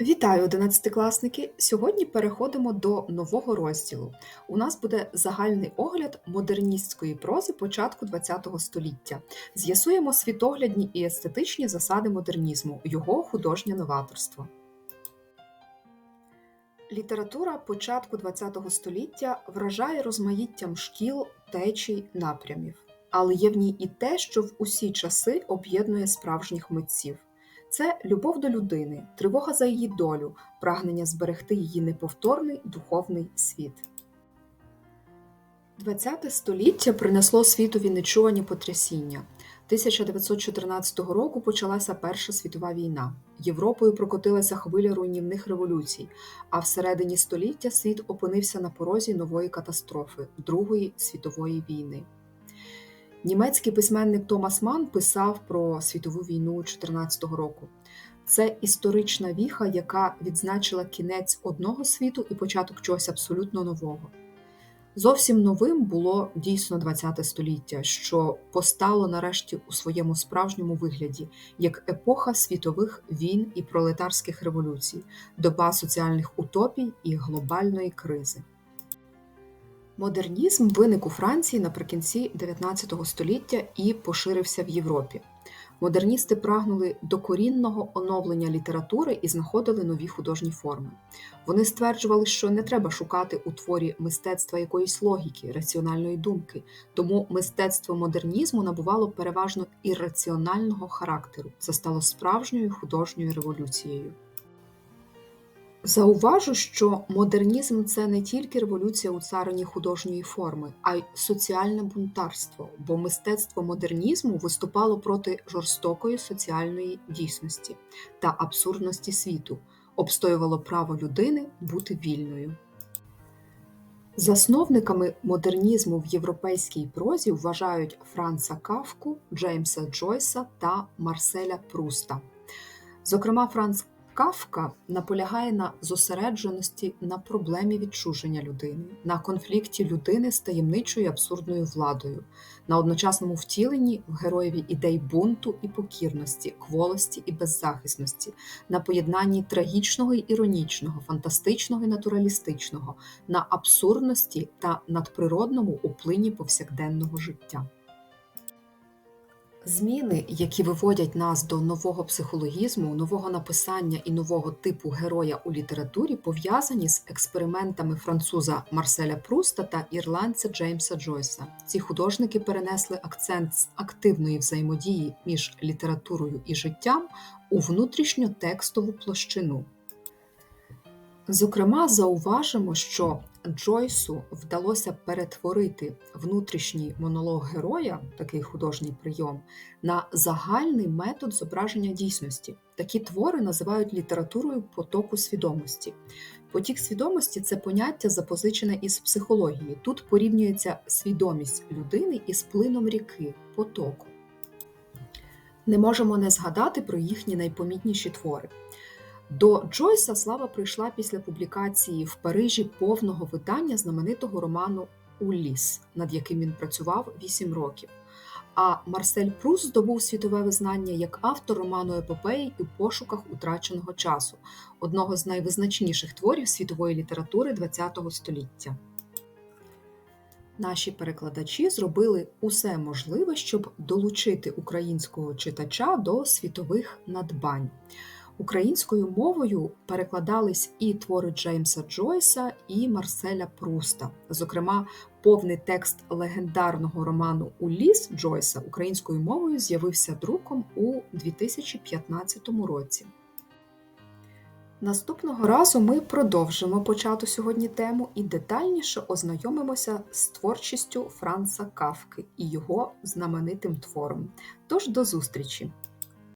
Вітаю, одинадцятикласники! Сьогодні переходимо до нового розділу. У нас буде загальний огляд модерністської прози початку ХХ століття. З'ясуємо світоглядні і естетичні засади модернізму, його художнє новаторство. Література початку ХХ століття вражає розмаїттям шкіл, течій, напрямів. Але є в ній і те, що в усі часи об'єднує справжніх митців. Це любов до людини, тривога за її долю, прагнення зберегти її неповторний духовний світ. ХХ століття принесло світові нечувані потрясіння. 1914 року почалася Перша світова війна. Європою прокотилася хвиля руйнівних революцій, а всередині століття світ опинився на порозі нової катастрофи Другої світової війни. Німецький письменник Томас Ман писав про світову війну 2014 року. Це історична віха, яка відзначила кінець одного світу і початок чогось абсолютно нового. Зовсім новим було дійсно ХХ століття, що постало нарешті у своєму справжньому вигляді як епоха світових війн і пролетарських революцій, доба соціальних утопій і глобальної кризи. Модернізм виник у Франції наприкінці 19 століття і поширився в Європі. Модерністи прагнули докорінного оновлення літератури і знаходили нові художні форми. Вони стверджували, що не треба шукати у творі мистецтва якоїсь логіки, раціональної думки, тому мистецтво модернізму набувало переважно ірраціонального характеру. Це стало справжньою художньою революцією. Зауважу, що модернізм це не тільки революція у царині художньої форми, а й соціальне бунтарство, бо мистецтво модернізму виступало проти жорстокої соціальної дійсності та абсурдності світу, обстоювало право людини бути вільною. Засновниками модернізму в європейській прозі вважають Франца Кавку, Джеймса Джойса та Марселя Пруста. Зокрема, Франц Кафка наполягає на зосередженості на проблемі відчуження людини, на конфлікті людини з таємничою абсурдною владою, на одночасному втіленні в героєві ідей бунту і покірності, кволості і беззахисності, на поєднанні трагічного і іронічного, фантастичного і натуралістичного, на абсурдності та надприродному уплині повсякденного життя. Зміни, які виводять нас до нового психологізму, нового написання і нового типу героя у літературі, пов'язані з експериментами француза Марселя Пруста та ірландця Джеймса Джойса. Ці художники перенесли акцент з активної взаємодії між літературою і життям у внутрішньо текстову площину. Зокрема, зауважимо, що Джойсу вдалося перетворити внутрішній монолог героя, такий художній прийом, на загальний метод зображення дійсності. Такі твори називають літературою потоку свідомості. Потік свідомості це поняття запозичене із психології. Тут порівнюється свідомість людини із плином ріки, потоку. Не можемо не згадати про їхні найпомітніші твори. До Джойса слава прийшла після публікації в Парижі повного видання знаменитого роману Уліс, над яким він працював 8 років. А Марсель Прус здобув світове визнання як автор роману епопеї у пошуках утраченого часу, одного з найвизначніших творів світової літератури ХХ століття. Наші перекладачі зробили усе можливе, щоб долучити українського читача до світових надбань. Українською мовою перекладались і твори Джеймса Джойса, і Марселя Пруста. Зокрема, повний текст легендарного роману Уліс Джойса українською мовою з'явився друком у 2015 році. Наступного разу ми продовжимо почату сьогодні тему і детальніше ознайомимося з творчістю Франца Кавки і його знаменитим твором. Тож до зустрічі!